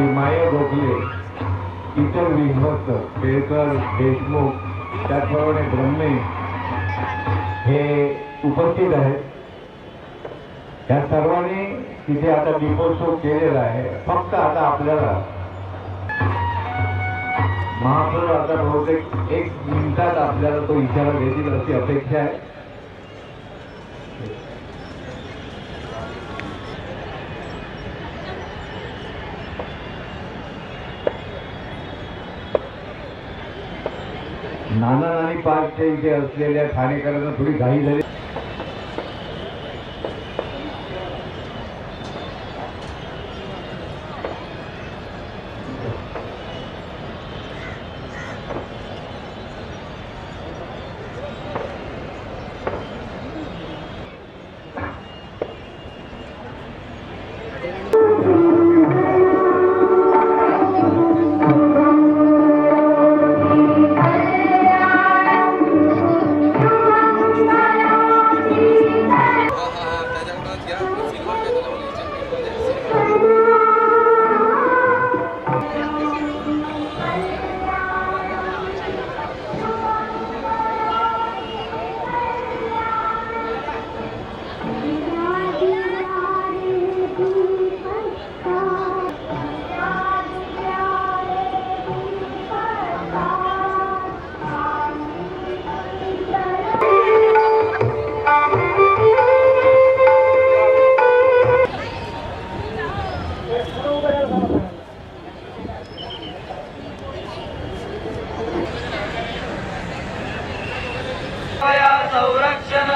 की माया गोखले इतर विभक्त केळकर देशमुख त्याचप्रमाणे ब्रह्मे हे उपस्थित आहेत. या सर्वांनी तिथे आता दीपोत्सव केलेला आहे. फक्त आता आपल्याला महाप्रभू आता बहुतेक एक मिनिटात आपल्याला तो इशारा देतील अशी अपेक्षा आहे. नाना नानी पार्कच्या इथे असलेल्या ठाणेकरांना थोडी घाई झाली.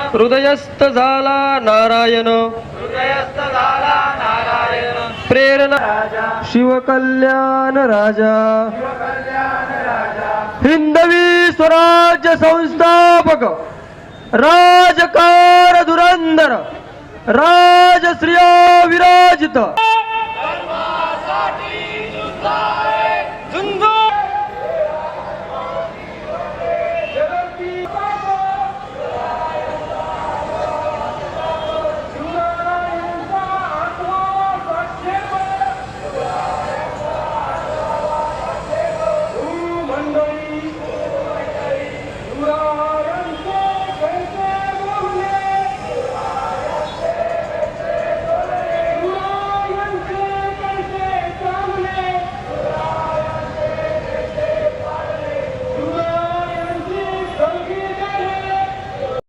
ಹೃದಯಸ್ಥ ಜಾಲಾ ನಾರಾಯಣ. ಪ್ರೇರಣ. ಶಿವ ಕಲ್ಯಾಣ ರಾಜ. ಹಿಂದವಿ ಸ್ವರಾಜ್ಯ ಸಂಸ್ಥಾಪಕ. ರಾಜಕಾರ ದುರಂಧರ ರಾಜಶ್ರಿಯ ವಿರಾಜಿತ.